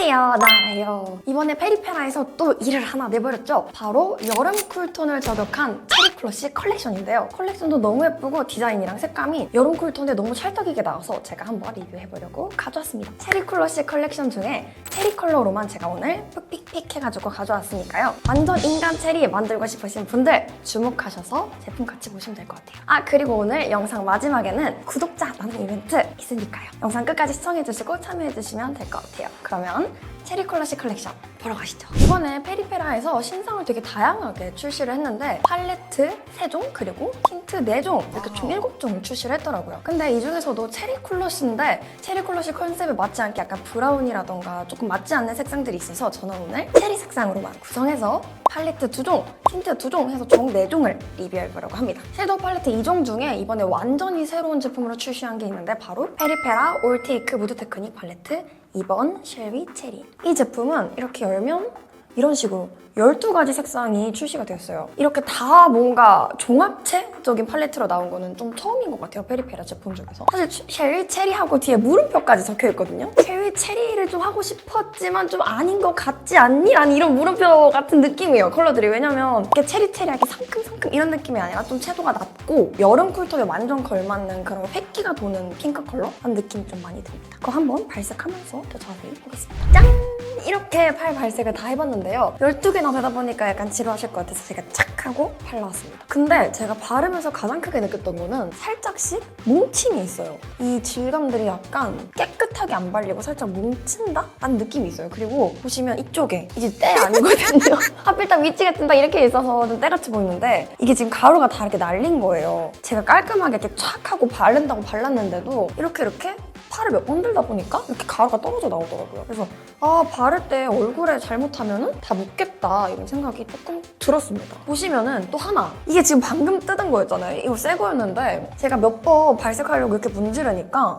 안녕하세요. 나라요. 이번에 페리페라에서 또 일을 하나 내버렸죠. 바로 여름 쿨톤을 저격한 체리 클러시 컬렉션인데요. 컬렉션도 너무 예쁘고 디자인이랑 색감이 여름 쿨톤에 너무 찰떡이게 나와서 제가 한번 리뷰해보려고 가져왔습니다. 체리 클러시 컬렉션 중에 체리 컬러로만 제가 오늘 픽픽픽 해가지고 가져왔으니까요. 완전 인간 체리 만들고 싶으신 분들 주목하셔서 제품 같이 보시면 될 것 같아요. 아 그리고 오늘 영상 마지막에는 구독자 나눔 이벤트 있으니까요. 영상 끝까지 시청해주시고 참여해주시면 될 것 같아요. 그러면 체리 컬러시 컬렉션 보러 가시죠. 이번에 페리페라에서 신상을 되게 다양하게 출시를 했는데 팔레트 3종 그리고 틴트 4종 이렇게 총 7종을 출시를 했더라고요. 근데 이 중에서도 체리 쿨러시인데 체리 쿨러시 컨셉에 맞지 않게 약간 브라운이라던가 조금 맞지 않는 색상들이 있어서 저는 오늘 체리 색상으로만 구성해서 팔레트 2종, 틴트 2종 해서 총 4종을 리뷰해보려고 합니다. 섀도우 팔레트 2종 중에 이번에 완전히 새로운 제품으로 출시한 게 있는데 바로 페리페라 올테이크 무드 테크닉 팔레트 2번 쉘비 체리. 이 제품은 이렇게 열면 이런 식으로 12가지 색상이 출시가 되었어요. 이렇게 다 뭔가 종합체적인 팔레트로 나온 거는 좀 처음인 것 같아요. 페리페라 제품 중에서. 사실 쉐- 쉐리 체리하고 뒤에 물음표까지 적혀 있거든요. 쉐리 체리를 좀 하고 싶었지만 좀 아닌 것 같지 않니? 라는 이런 물음표 같은 느낌이에요. 컬러들이. 왜냐면 이렇게 체리 체리하게 상큼상큼 이런 느낌이 아니라 좀 채도가 낮고 여름 쿨톤에 완전 걸맞는 그런 획기가 도는 핑크 컬러? 한 느낌이 좀 많이 듭니다. 그거 한번 발색하면서 더 자세히 보겠습니다. 짠! 이렇게 팔 발색을 다 해봤는데요. 12개나 되다 보니까 약간 지루하실 것 같아서 제가 착 하고 발라왔습니다. 근데 제가 바르면서 가장 크게 느꼈던 거는 살짝씩 뭉침이 있어요. 이 질감들이 약간 깨끗하게 안 발리고 살짝 뭉친다? 라는 느낌이 있어요. 그리고 보시면 이쪽에 이제 때 아니거든요. 하필 딱 위치가 딱 이렇게 있어서 좀 때같이 보이는데 이게 지금 가루가 다 이렇게 날린 거예요. 제가 깔끔하게 이렇게 촥 하고 바른다고 발랐는데도 이렇게 이렇게 팔을 몇 번 들다 보니까 이렇게 가루가 떨어져 나오더라고요. 그래서 아 바를 때 얼굴에 잘못하면은 다 묻겠다 이런 생각이 조금 들었습니다. 보시면은 또 하나 이게 지금 방금 뜯은 거였잖아요. 이거 새 거였는데 제가 몇 번 발색하려고 이렇게 문지르니까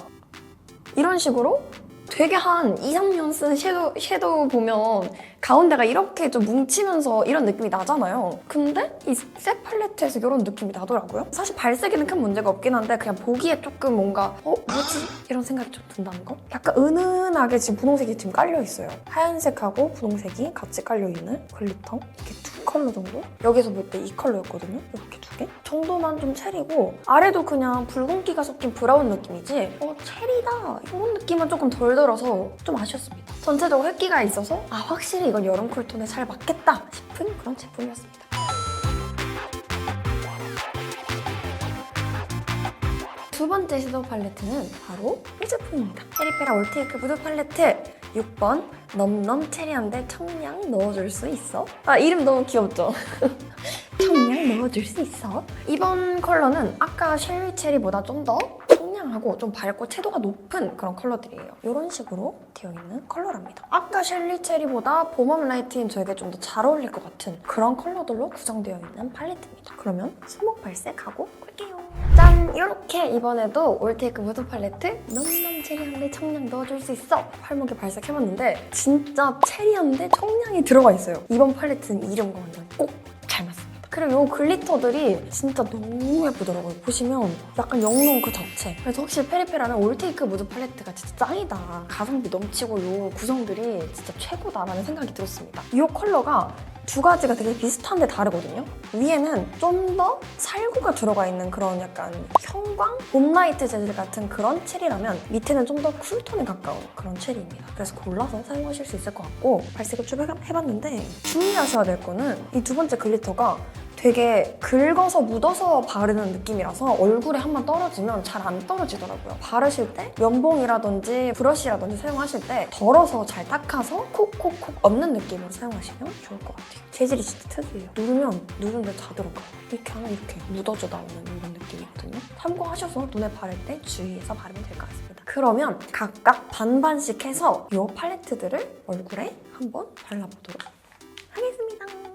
이런 식으로 되게 한 2, 3년 쓴 섀도우, 섀도우 보면 가운데가 이렇게 좀 뭉치면서 이런 느낌이 나잖아요. 근데 이색 팔레트에서 이런 느낌이 나더라고요. 사실 발색에는 큰 문제가 없긴 한데 그냥 보기에 조금 뭔가 어? 뭐지? 이런 생각이 좀 든다는 거? 약간 은은하게 지금 분홍색이 지금 깔려 있어요. 하얀색하고 분홍색이 같이 깔려 있는 글리터 이렇게 두 컬러 정도? 여기서 볼 때 이 컬러였거든요. 이렇게 두 개? 정도만 좀 체리고 아래도 그냥 붉은기가 섞인 브라운 느낌이지 어 체리다 이런 느낌은 조금 덜 들어서 좀 아쉬웠습니다. 전체적으로 획기가 있어서 아 확실히 이건 여름 쿨톤에 잘 맞겠다 싶은 그런 제품이었습니다. 두 번째 섀도우 팔레트는 바로 이 제품입니다. 페리페라 올테이크 무드 팔레트 6번 넘넘 체리한데 청량 넣어줄 수 있어? 아 이름 너무 귀엽죠? 청량 넣어줄 수 있어? 이번 컬러는 아까 쉘리 체리보다 좀더 청량하고 좀 밝고 채도가 높은 그런 컬러들이에요. 이런 식으로 되어 있는 컬러랍니다. 아까 쉘리 체리보다 봄웜 라이트인 저에게 좀 더 잘 어울릴 것 같은 그런 컬러들로 구성되어 있는 팔레트입니다. 그러면 수목 발색하고 올게요. 짠! 이렇게 이번에도 올테이크 무드 팔레트 넘넘 체리한데 청량 넣어줄 수 있어! 팔목에 발색해봤는데 진짜 체리한데 청량이 들어가 있어요. 이번 팔레트는 이름과 완전 꼭. 그리고 이 글리터들이 진짜 너무 예쁘더라고요. 보시면 약간 영롱 그 자체. 그래서 확실히 페리페라는 올테이크 무드 팔레트가 진짜 짱이다. 가성비 넘치고 이 구성들이 진짜 최고다라는 생각이 들었습니다. 이 컬러가 두 가지가 되게 비슷한데 다르거든요. 위에는 좀 더 살구가 들어가 있는 그런 약간 형광? 봄라이트 재질 같은 그런 체리라면 밑에는 좀 더 쿨톤에 가까운 그런 체리입니다. 그래서 골라서 사용하실 수 있을 것 같고 발색을 좀 해봤는데 주의하셔야 될 거는 이 두 번째 글리터가 되게 긁어서 묻어서 바르는 느낌이라서 얼굴에 한번 떨어지면 잘 안 떨어지더라고요. 바르실 때 면봉이라든지 브러쉬라든지 사용하실 때 덜어서 잘 닦아서 콕콕콕 얹는 느낌으로 사용하시면 좋을 것 같아요. 재질이 진짜 특이해요. 누르면 누르는데 다 들어가요. 이렇게 하면 이렇게 묻어져 나오는 이런 느낌이거든요. 참고하셔서 눈에 바를 때 주의해서 바르면 될 것 같습니다. 그러면 각각 반반씩 해서 이 팔레트들을 얼굴에 한번 발라보도록 하겠습니다.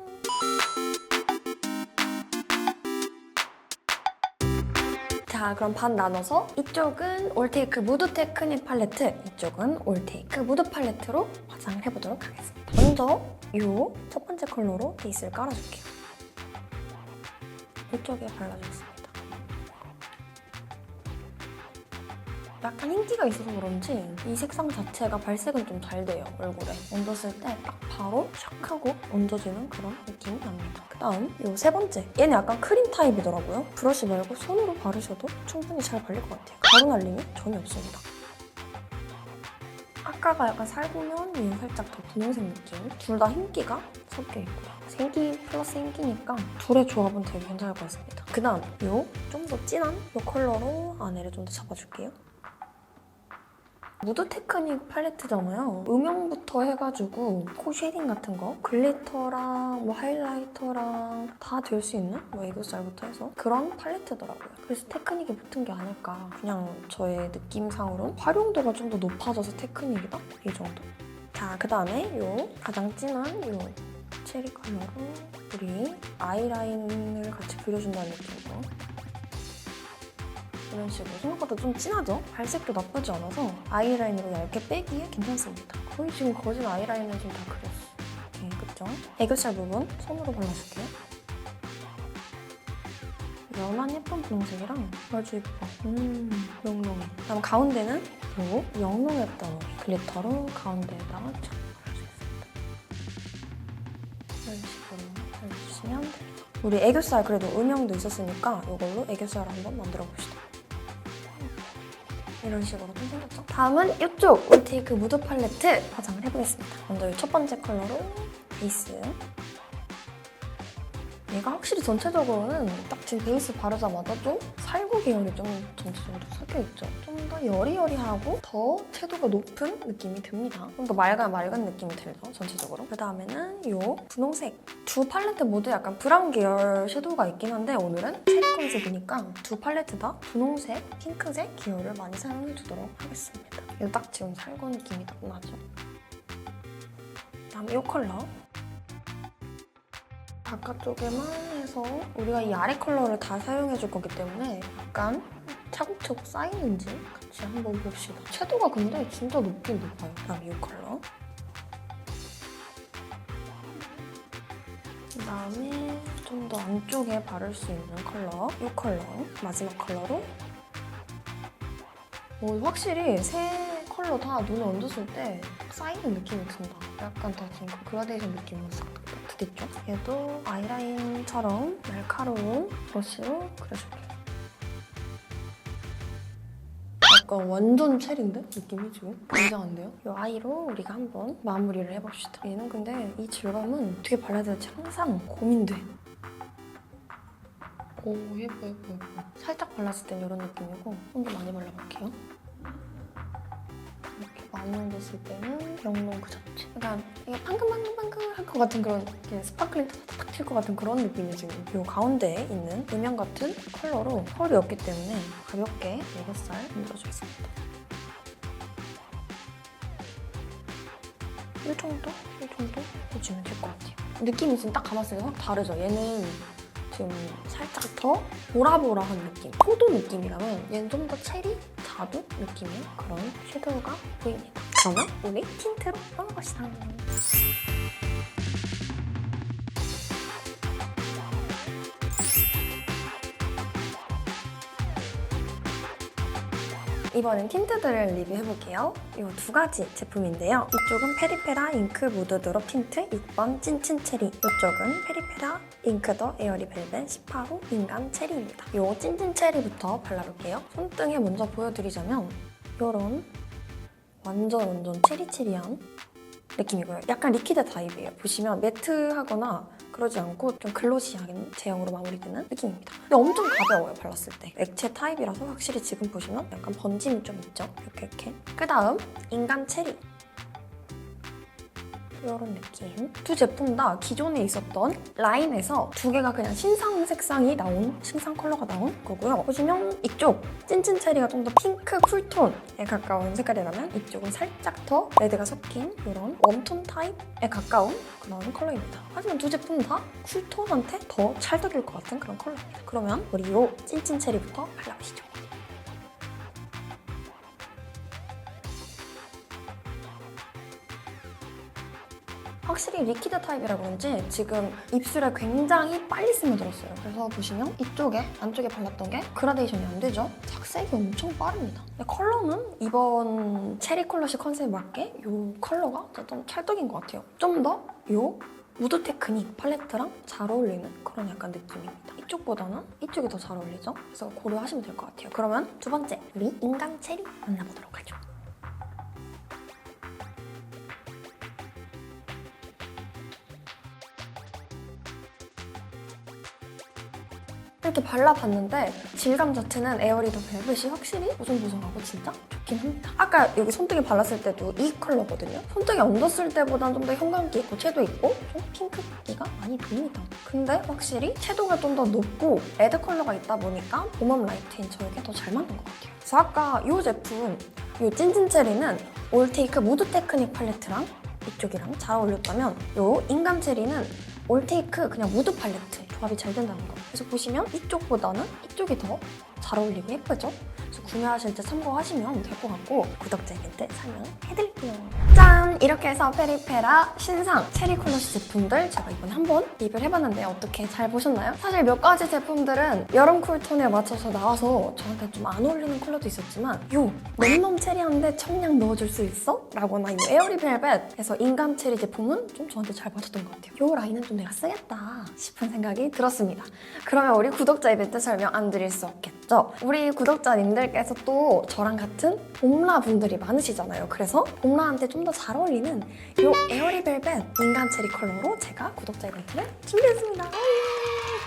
자 그럼 반 나눠서 이쪽은 올테이크 무드 테크닉 팔레트 이쪽은 올테이크 무드 팔레트로 화장을 해보도록 하겠습니다. 먼저 이 첫 번째 컬러로 베이스를 깔아줄게요. 이쪽에 발라주겠습 약간 흰기가 있어서 그런지 이 색상 자체가 발색은 좀 잘 돼요, 얼굴에. 얹었을 때 딱 바로 샥 하고 얹어지는 그런 느낌이 납니다. 그 다음 이 세 번째. 얘는 약간 크림 타입이더라고요. 브러쉬 말고 손으로 바르셔도 충분히 잘 발릴 것 같아요. 가루 날림이 전혀 없습니다. 아까가 약간 살구면 얘는 살짝 더 분홍색 느낌. 둘 다 흰기가 섞여 있고요. 생기 플러스 흰기니까 둘의 조합은 되게 괜찮을 것 같습니다. 그 다음 요 좀 더 진한 요 컬러로 안에를 좀 더 잡아줄게요. 무드 테크닉 팔레트잖아요. 음영부터 해가지고 코 쉐딩 같은 거, 글리터랑 뭐 하이라이터랑 다 될 수 있는 뭐 애교살부터 해서 그런 팔레트더라고요. 그래서 테크닉이 붙은 게 아닐까. 그냥 저의 느낌상으로 활용도가 좀 더 높아져서 테크닉이다 이 정도. 자, 그 다음에 요 가장 진한 요 체리 컬러로 우리 아이라인을 같이 그려준다는 느낌으로 이런 식으로 생각보다 좀 진하죠? 발색도 나쁘지 않아서 아이라인으로 얇게 빼기에 괜찮습니다. 거의 지금 거진 아이라인을 지금 다 그렸어. 네, 그쵸? 애교살 부분 손으로 발라줄게요. 연한 예쁜 분홍색이랑 아주 예뻐. 음, 영롱해. 그다음 가운데는 요 영롱했던 글리터로 가운데에다가 쫙 발라주겠습니다. 이런 식으로 발라주시면 됩니다. 우리 애교살 그래도 음영도 있었으니까 이걸로 애교살 한번 만들어 봅시다. 이런 식으로 좀 생겼죠? 다음은 이쪽 올테이크 무드 팔레트 화장을 해보겠습니다. 먼저 이 첫 번째 컬러로 베이스. 얘가 확실히 전체적으로는 딱 지금 베이스 바르자마자 좀 살구 계열이 좀 전체적으로 섞여 있죠. 좀 더 여리여리하고 더 채도가 높은 느낌이 듭니다. 좀 더 맑은 맑은 느낌이 들죠, 전체적으로. 그 다음에는 이 분홍색. 두 팔레트 모두 약간 브라운 계열 섀도우가 있긴 한데 오늘은 컨셉이니까 두 팔레트 다 분홍색, 핑크색 계열을 많이 사용해 주도록 하겠습니다. 이거 딱 지금 살구 느낌이 딱 나죠. 그다음 이 컬러. 바깥쪽에만 해서 우리가 이 아래 컬러를 다 사용해 줄 거기 때문에 약간 차곡차곡 쌓이는지 같이 한번 봅시다. 채도가 근데 진짜 높긴 높아요. 그다음 이 컬러. 그다음에 좀 더 안쪽에 바를 수 있는 컬러. 이 컬러. 마지막 컬러로. 오, 확실히 세 컬러 다 눈에 얹었을 때딱 쌓이는 느낌이 든다. 약간 더 지금 그 그라데이션 느낌으로 싹 됐죠? 얘도 아이라인처럼 날카로운 브러쉬로 그려줄게요. 약간 완전 체리인데? 느낌이 지금? 굉장한데요? 이 아이로 우리가 한번 마무리를 해봅시다. 얘는 근데 이 질감은 어떻게 발라야 될지 항상 고민돼. 오 예뻐 예뻐 예뻐. 살짝 발랐을 땐 이런 느낌이고 좀 더 많이 발라볼게요. 이렇게 많이 얹었을 때는 영롱 그 자체. 약간 이게 방금방금방금 할 것 같은 그런 스파클링 탁탁 튈것 같은 그런 느낌이 지금 이 가운데에 있는 음영 같은 컬러로 펄이 없기 때문에 가볍게 애교살 얹어주겠습니다. 이 정도? 이 정도 해주면 될 것 같아요. 느낌이 지금 딱 감았을 때 확 다르죠? 얘는 지금 살짝 더 보라보라한 느낌. 포도 느낌이라면 얘는 좀 더 체리, 자두 느낌의 그런 섀도우가 보입니다. 그러면 우리 틴트로 넘어갑시다. 이번엔 틴트들을 리뷰해볼게요. 이 두 가지 제품인데요. 이쪽은 페리페라 잉크 무드 드롭 틴트 6번 찐친 체리. 이쪽은 페리페라 잉크 더 에어리 벨벳 18호 인간 체리입니다. 이 찐친 체리부터 발라볼게요. 손등에 먼저 보여드리자면 이런 완전 완전 체리체리한 느낌이고요. 약간 리퀴드 타입이에요. 보시면 매트하거나 그러지 않고 좀 글로시한 제형으로 마무리되는 느낌입니다. 근데 엄청 가벼워요, 발랐을 때. 액체 타입이라서 확실히 지금 보시면 약간 번짐이 좀 있죠? 이렇게 이렇게. 그 다음 인간 체리. 이런 느낌. 두 제품 다 기존에 있었던 라인에서 두 개가 그냥 신상 색상이 나온, 신상 컬러가 나온 거고요. 보시면 이쪽 찐찐 체리가 좀 더 핑크 쿨톤에 가까운 색깔이라면 이쪽은 살짝 더 레드가 섞인 이런 웜톤 타입에 가까운 그런 컬러입니다. 하지만 두 제품 다 쿨톤한테 더 찰떡일 것 같은 그런 컬러입니다. 그러면 우리 이 찐찐 체리부터 발라보시죠. 확실히 리퀴드 타입이라 그런지 지금 입술에 굉장히 빨리 스며들었어요. 그래서 보시면 이쪽에 안쪽에 발랐던 게 그라데이션이 안 되죠? 착 색이 엄청 빠릅니다. 근데 컬러는 이번 체리 컬러시 컨셉에 맞게 이 컬러가 좀 찰떡인 것 같아요. 좀 더요 무드 테크닉 팔레트랑 잘 어울리는 그런 약간 느낌입니다. 이쪽보다는 이쪽이 더 잘 어울리죠? 그래서 고려하시면 될 것 같아요. 그러면 두 번째, 우리 인간 체리 만나보도록 하죠. 이렇게 발라봤는데 질감 자체는 에어리 더 벨벳이 확실히 보송보송하고 진짜 좋긴 합니다. 아까 여기 손등에 발랐을 때도 이 컬러거든요. 손등에 얹었을 때보단 좀더 현감기 있고 채도 있고 좀 핑크기가 많이 돕니다. 근데 확실히 채도가 좀 더 높고 레드 컬러가 있다 보니까 봄웜 라이트인 저에게 더 잘 맞는 것 같아요. 그래서 아까 이 제품 이 찐찐체리는 올테이크 무드 테크닉 팔레트랑 이쪽이랑 잘 어울렸다면 이 인감 체리는 올테이크 그냥 무드 팔레트 조합이 잘 된다는 거. 그래서 보시면 이쪽보다는 이쪽이 더 잘 어울리고 예쁘죠? 그래서 구매하실 때 참고하시면 될 것 같고 구독자 이벤트 설명해드릴게요. 짠! 이렇게 해서 페리페라 신상 체리 컬러시 제품들 제가 이번에 한번 리뷰를 해봤는데 어떻게 잘 보셨나요? 사실 몇 가지 제품들은 여름 쿨톤에 맞춰서 나와서 저한테 좀 안 어울리는 컬러도 있었지만 요 넘넘 체리한데 청량 넣어줄 수 있어? 라거나 이 에어리 벨벳에서 인감 체리 제품은 좀 저한테 잘 맞았던 것 같아요. 요 라인은 좀 내가 쓰겠다 싶은 생각이 들었습니다. 그러면 우리 구독자 이벤트 설명 안 드릴 수 없겠죠? 우리 구독자님들께서 또 저랑 같은 봄라 분들이 많으시잖아요. 그래서 봄라한테 좀 더 잘 어울리는 요 에어리 벨벳 인간 체리 컬러로 제가 구독자 이벤트를 준비했습니다.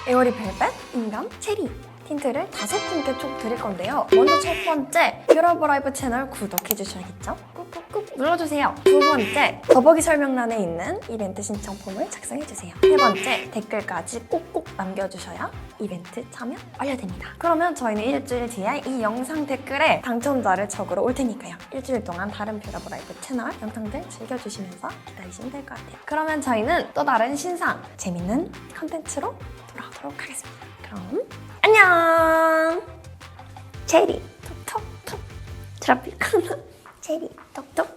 에어리 벨벳 인간 체리 틴트를 다섯 분께 총 드릴 건데요. 먼저 첫 번째, 뷰러브 라이브 채널 구독해주셔야겠죠? 꾹꾹꾹 눌러주세요. 두 번째, 더보기 설명란에 있는 이벤트 신청 폼을 작성해주세요. 세 번째, 댓글까지 꼭꼭 남겨주셔야 이벤트 참여 완료됩니다. 그러면 저희는 일주일 뒤에 이 영상 댓글에 당첨자를 적으러 올 테니까요. 일주일 동안 다른 뷰러브 라이브 채널 영상들 즐겨주시면서 기다리시면 될 것 같아요. 그러면 저희는 또 다른 신상, 재밌는 컨텐츠로 돌아오도록 하겠습니다. 그럼. 안녕. 체리 톡톡톡. 트라피카나 체리 톡톡